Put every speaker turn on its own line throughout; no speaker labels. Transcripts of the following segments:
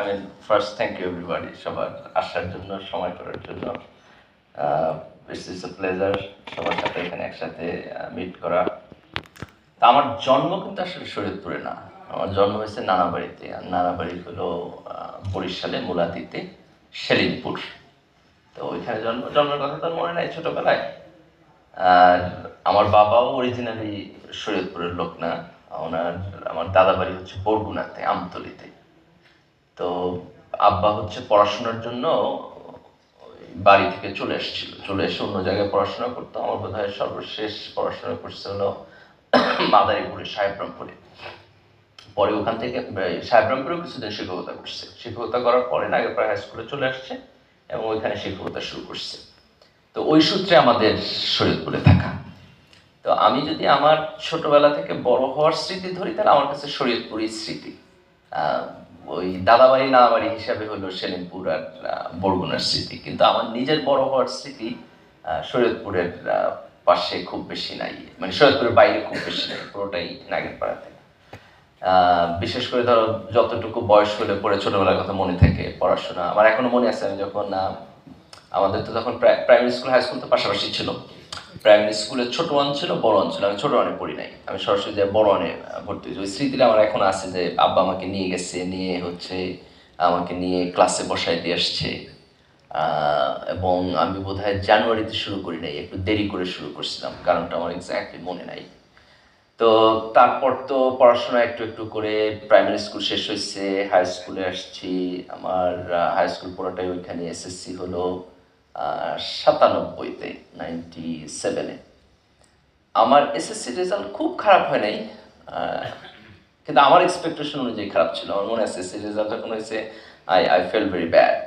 I mean first thank you everybody সবার আসার জন্য সময় করার জন্য। ইটস ইস এ প্লেজার সবার সাথে এখানে একসাথে মিট করা। তা আমার জন্ম কিন্তু আসলে শরীয়তপুরে না। আমার জন্ম হয়েছে নানাবাড়িতে। আর নানাবাড়ি হলো আহ, বরিশালে মুলাদিতে সেলিমপুর। তো ওইখানে জন্ম জন্মের কথা তো মনে নাই ছোটবেলায়। আর আমার বাবাও অরিজিনালি শরীয়তপুরের লোক না। ওনার আমার দাদা বাড়ি হচ্ছে বরগুনাতে আমতলিতে। তো আব্বা হচ্ছে পড়াশোনার জন্য বাড়ি থেকে চলে এসেছিল। চলে এসে অন্য জায়গায় পড়াশোনা করতো। আমার বোধ হয় সর্বশেষ পড়াশোনা করছে হলো মাদারীপুরে সাহেবরামপুরে। পরে ওখান থেকে, সাহেবরামপুরেও কিছুদিন শিক্ষকতা করছে। শিক্ষকতা করার পরে নাগরপাড়া হাই স্কুলে চলে আসছে এবং ওইখানে শিক্ষকতা শুরু করছে। তো ওই সূত্রে আমাদের শরীয়তপুরে থাকা। তো আমি যদি আমার ছোটবেলা থেকে বড় হওয়ার স্মৃতি ধরি, তাহলে আমার কাছে শরীয়তপুরই স্মৃতি। ওই দাদাবাড়ি, নানাবাড়ি হিসাবে হলো সেলিমপুর আর বরগুনার স্মৃতি। কিন্তু আমার নিজের বড় হওয়ার স্মৃতি সৈয়দপুরের পাশে খুব বেশি নাই। মানে শরীয়তপুরের বাইরে খুব বেশি নাই, পুরোটাই নাগেরপাড়াতে বিশেষ করে ধরো যতটুকু বয়স হলে পরে ছোটবেলার কথা মনে থাকে, পড়াশোনা। আমার এখনও মনে আছে, আমি যখন আমাদের তো তখন প্রাইমারি স্কুল হাই স্কুল তো পাশাপাশি ছিল। প্রাইমারি স্কুলে ছোট ওয়ান ছিল, বড় ওয়ান ছিল। আমি ছোট ওয়ানে পড়ি নাই। আমি সরাসরি যে বড় ওয়ানে ভর্তি হয়েছি। ওই স্মৃতিটা আমার এখন আছে যে আব্বা আমাকে নিয়ে গেছে, নিয়ে হচ্ছে আমাকে নিয়ে ক্লাসে বসাই দিয়ে আসছে। এবং আমি বোধহয় জানুয়ারিতে শুরু করি নাই, একটু দেরি করে শুরু করছিলাম, কারণটা আমার এক্স্যাক্টলি মনে নাই। তো তারপর তো পড়াশোনা একটু একটু করে প্রাইমারি স্কুল শেষ হয়েছে হাই স্কুলে আসছি। আমার হাই স্কুল পড়াটাই ওইখানে এসএসসি হলো। সাতানব্বইতে নাইনটি সেভেনে আমার এসএসসি রেজাল্ট খুব খারাপ হয় নাই কিন্তু আমার এক্সপেকটেশন অনুযায়ী খারাপ ছিল। আমার মনে এসএসসি রেজাল্ট যখন হয়েছে I I fail very bad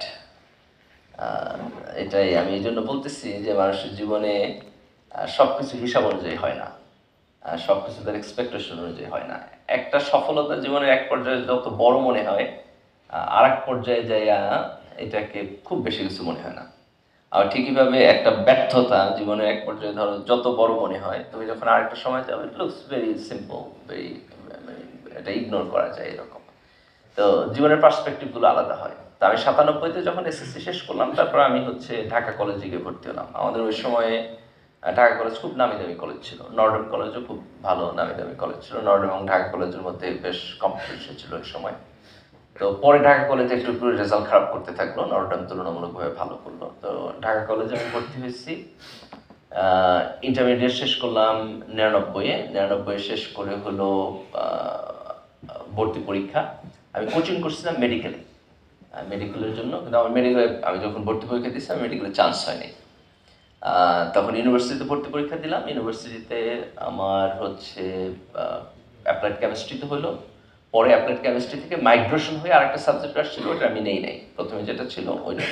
এটাই আমি এই জন্য বলতেছি যে মানুষের জীবনে সব কিছু হিসাব অনুযায়ী হয় না। সব কিছু তার এক্সপেকটেশন অনুযায়ী হয় না। একটা সফলতা জীবনের এক পর্যায়ে যত বড় মনে হয় আর এক পর্যায়ে যাইয়া এটাকে খুব বেশি কিছু মনে হয় না। আর ঠিকইভাবে একটা ব্যর্থতা জীবনের এক পর্যায়ে ধরো যত বড় মনে হয়, তুমি যখন আরেকটা সময় যাবে it looks very simple very এটা ইগনোর করা যায় এরকম। তো জীবনের পার্সপেক্টিভগুলো আলাদা হয়। তো আমি সাতানব্বইতে যখন এসএসসি শেষ করলাম, তারপর আমি হচ্ছে ঢাকা কলেজে গিয়ে ভর্তি হলাম। আমাদের ওই সময়ে ঢাকা কলেজ খুব নামি দামি কলেজ ছিল। নর্ডন কলেজও খুব ভালো নামি দামি কলেজ ছিল। নর্ডন এবং ঢাকা কলেজের মধ্যে বেশ কম্পিটিশন ছিল ওই সময়। তো পরে ঢাকা কলেজে একটু একটু রেজাল্ট খারাপ করতে থাকল নর্ডন তুলনামূলকভাবে ভালো করল। তো ঢাকা কলেজে আমি ভর্তি হয়েছি। ইন্টারমিডিয়েট শেষ করলাম নিরানব্বইয়ে নিরানব্বই শেষ করে হলো ভর্তি পরীক্ষা। আমি কোচিং করছিলাম মেডিকেলে মেডিকেলের জন্য। কিন্তু আমার মেডিকেলে আমি যখন ভর্তি পরীক্ষা দিচ্ছি আমি মেডিকেলে চান্স হয়নি। তখন ইউনিভার্সিটিতে ভর্তি পরীক্ষা দিলাম। ইউনিভার্সিটিতে আমার হচ্ছে অ্যাপ্লাইড কেমিস্ট্রিতে হলো। পরে অ্যাপ্লাইড কেমিস্ট্রি থেকে মাইগ্রেশন হয়ে আরেকটা সাবজেক্ট আসছিল ওটা আমি নেই নাই। প্রথমে যেটা ছিল, ওইটা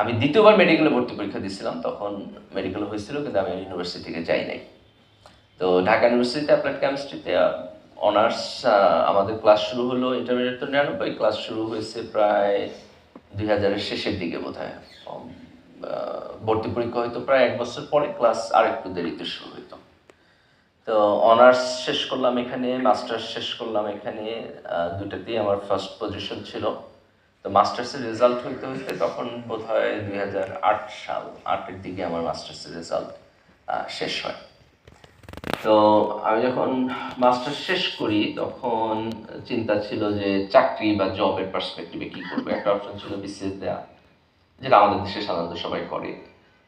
আমি দ্বিতীয়বার মেডিকেলে ভর্তি পরীক্ষা দিয়েছিলাম, তখন মেডিকেল হয়েছিল, কিন্তু আমি ইউনিভার্সিটি থেকে যাই নাই। তো ঢাকা ইউনিভার্সিটিতে অ্যাপ্লাইড কেমিস্ট্রিতে অনার্স আমাদের ক্লাস শুরু হলো ইন্টারমিডিয়েট তো নিরানব্বই ক্লাস শুরু হয়েছে প্রায় দুই হাজারের শেষের দিকে বোধ হয় ভর্তি পরীক্ষা হয়তো প্রায় এক বছর পরে ক্লাস আর একটু দেরিতে শুরু হইতো। তো অনার্স শেষ করলাম এখানে মাস্টার্স শেষ করলাম এখানে দুটাতেই আমার ফার্স্ট পজিশন ছিল। তো মাস্টার্সের রেজাল্ট হইতে হইতে তখন বোধ হয় দুই হাজার আট সাল আটের দিকে আমার মাস্টার্সের রেজাল্ট শেষ হয়। তো আমি যখন মাস্টার্স শেষ করি, তখন চিন্তা ছিল যে চাকরি বা জবের পার্সপেক্টিভে কী করব? একটা অপশন ছিল বিসিএস দেওয়া যেটা আমাদের দেশে সাধারণত সবাই করে।